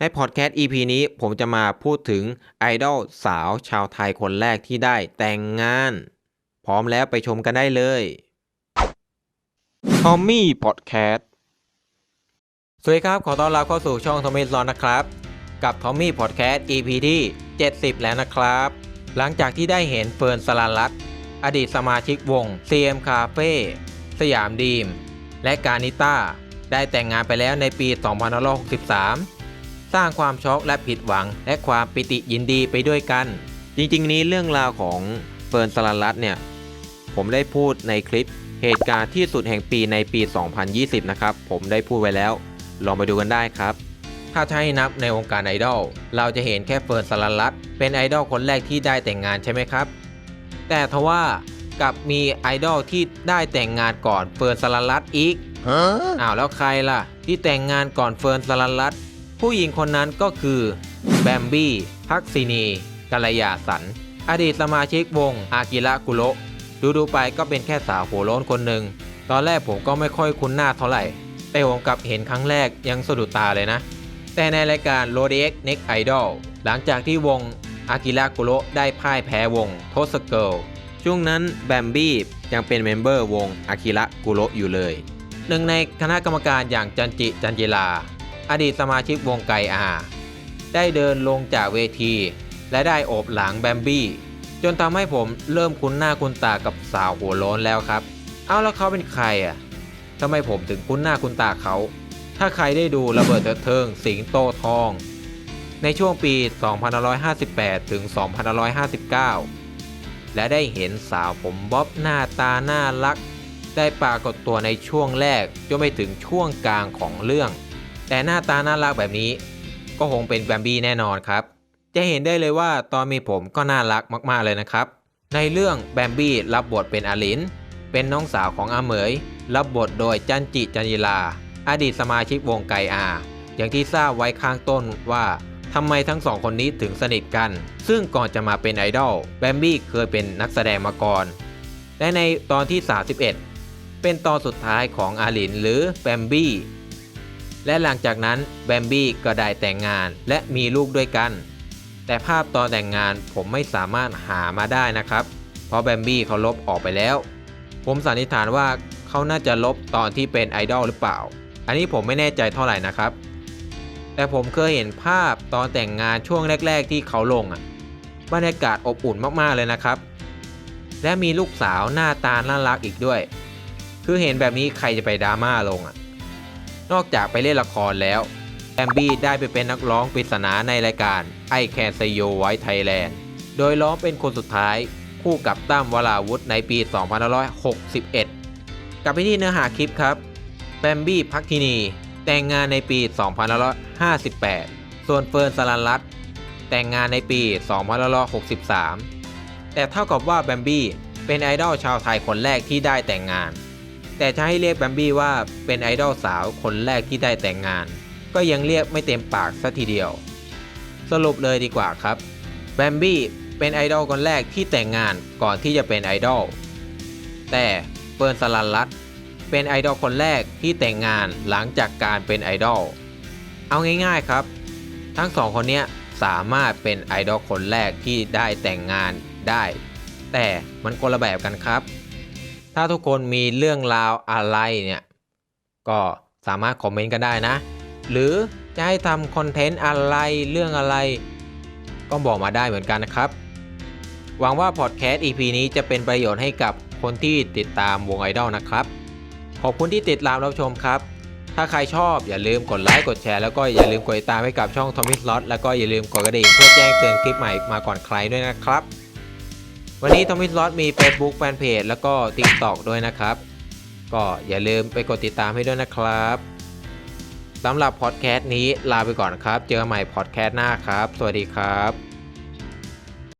ในพอดแคสต์ EP นี้ผมจะมาพูดถึงไอดอลสาวชาวไทยคนแรกที่ได้แต่งงาน พร้อมแล้วไปชมกันได้เลยทอมมี่พอดแคสต์สวัสดีครับ ขอต้อนรับเข้าสู่ช่องทอมมี่ซอนนะครับ กับทอมมี่พอดแคสต์ EP ที่ 70 แล้วนะครับ หลังจากที่ได้เห็นเฟิร์นสลารัตอดีตสมาชิกวง CM Cafe สยามดีม และกานิต้าได้แต่งงานไปแล้วในปี 2563 สร้างความช็อกและผิดหวัง และความปิติยินดีไปด้วยกัน จริงๆ นี้เรื่องราวของเฟิร์นสลันรัตน์เนี่ย ผมได้พูดในคลิปเหตุการณ์ที่สุดแห่งปีในปี 2020 นะครับ ผมได้พูดไว้แล้ว ลองไปดูกันได้ครับ ถ้าจะให้นับในวงการไอดอลเราจะเห็นแค่เฟิร์นสลันรัตน์เป็นไอดอลคนแรกที่ได้แต่งงานใช่ไหมครับ แต่ทว่ากับมีไอดอลที่ได้แต่งงานก่อนเฟิร์นสลันรัตน์อีกอ้าวแล้วใครล่ะ ที่แต่งงานก่อนเฟิร์นสลันรัตน์ ผู้หญิงคนนั้นก็คือแบมบี้พักซินีกัลยาสัน อดีตสมาชิกวงอากิระกุโระดูดูๆไปก็เป็นแค่สาวหัวโล้นคนหนึ่ง ตอนแรกผมก็ไม่ค่อยคุ้นหน้าเท่าไหร่ แต่ผมกลับเห็นครั้งแรกยังสะดุดตาเลยนะ แต่ในรายการ r o d x Next Idol หลังจากที่วงอากิระกุโระได้พ่ายแพ้วงโทสเกิลช่วงนั้นแบมบี้ยังเป็นเมมเบอร์วงอากิระกุโระอยู่เลย หนึ่งในคณะกรรมการอย่างจันจิจันจิลา อดีตสมาชิกวงไกอา ได้เดินลงจากเวที และได้โอบหลังแบมบี้ จนทำให้ผมเริ่มคุ้นหน้าคุ้นตากับสาวหัวโล้นแล้วครับ เอาแล้วเขาเป็นใครอะทำไมผมถึงคุ้นหน้าคุ้นตาเขา ถ้าใครได้ดูระเบิดเถิดเทิงสิงโตทอง ในช่วงปี 2558 ถึง 2559 และได้เห็นสาวผมบ๊อบหน้าตาน่ารัก ได้ปรากฏตัวในช่วงแรกจนไปถึงช่วงกลางของเรื่อง แต่หน้าตาน่ารักแบบนี้ ก็คงเป็นแบมบี้แน่นอนครับ จะเห็นได้เลยว่าตอนมีผมก็น่ารักมากๆเลยนะครับ ในเรื่องแบมบี้รับบทเป็นอาลิน เป็นน้องสาวของอาเหมย รับบทโดยจันจิจันยิลา อดีตสมาชิกวงไกอา อย่างที่ทราบไว้ข้างต้นว่าทำไมทั้งสองคนนี้ถึงสนิทกัน ซึ่งก่อนจะมาเป็นไอดอลแบมบี้เคยเป็นนักแสดงมาก่อน และในตอนที่ 31 เป็นตอนสุดท้ายของอาลินหรือแบมบี้ และหลังจากนั้นแบมบี้ก็ได้แต่งงานและมีลูกด้วยกัน แต่ภาพตอนแต่งงานผมไม่สามารถหามาได้นะครับ เพราะแบมบี้เขาลบออกไปแล้ว ผมสันนิษฐานว่าเขาน่าจะลบตอนที่เป็นไอดอลหรือเปล่า อันนี้ผมไม่แน่ใจเท่าไหร่นะครับ แต่ผมเคยเห็นภาพตอนแต่งงานช่วงแรก ๆ ที่เขาลงอะบรรยากาศอบอุ่นมากๆเลยนะครับ และมีลูกสาวหน้าตาน่ารักอีกด้วย คือเห็นแบบนี้ใครจะไปดราม่าลงอะ นอกจากไปเล่นละครแล้วแอมบี้ได้ไปเป็นนักร้องปริศนาในรายการ I Can Say Yo ไว้ไทยแลนด์ โดยร้องเป็นคนสุดท้าย คู่กับตั้มวราวุธในปี 2561 กลับไปที่เนื้อหาคลิปครับแบมบี้พักทินี แต่งงานในปี 2558 ส่วนเฟิร์นสลันรัตแต่งงานในปี 2563 แต่เท่ากับว่าแบมบี้เป็นไอดอลชาวไทยคนแรกที่ได้แต่งงาน แต่จะให้เรียกแบมบี้ว่าเป็นไอดอลสาวคนแรกที่ได้แต่งงาน ก็ยังเรียกไม่เต็มปากสัทีเดียว สรุปเลยดีกว่าครับแบมบี้เป็นไอดอลคนแรกที่แต่งงานก่อนที่จะเป็นไอดอลแต่เฟิร์นสลันรัตเป็นไอดอลคนแรกที่แต่งงานหลังจากการเป็นไอดอลเอาง่ายๆครับ ทั้งสองคนนี้สามารถเป็นไอดอลคนแรกที่ได้แต่งงานได้ แต่มันคนละแบบกันครับ ถ้าทุกคนมีเรื่องราวอะไรเนี่ย ก็สามารถคอมเมนต์กันได้นะ หรือจะให้ทำคอนเทนต์อะไรเรื่องอะไร ก็บอกมาได้เหมือนกันนะครับ หวังว่าพอดแคสต์ EP นี้จะเป็นประโยชน์ให้กับคนที่ติดตามวงไอดอลนะครับ ขอบคุณที่ติดตามรับชมครับ ถ้าใครชอบอย่าลืมกดไลค์ กดแชร์ แล้วก็อย่าลืมกดติดตามให้กับช่อง Tommy Slot แล้วก็อย่าลืมกดกระดิ่งเพื่อแจ้งเตือนคลิปใหม่มาก่อนใครด้วยนะครับ วันนี้ Tommy Slot มี Facebook แฟนเพจแล้วก็ TikTok ด้วยนะครับ ก็อย่าลืมไปกดติดตามให้ด้วยนะครับสำหรับพอดแคสต์นี้ลาไปก่อนครับ เจอกันใหม่พอดแคสต์หน้าครับ สวัสดีครับ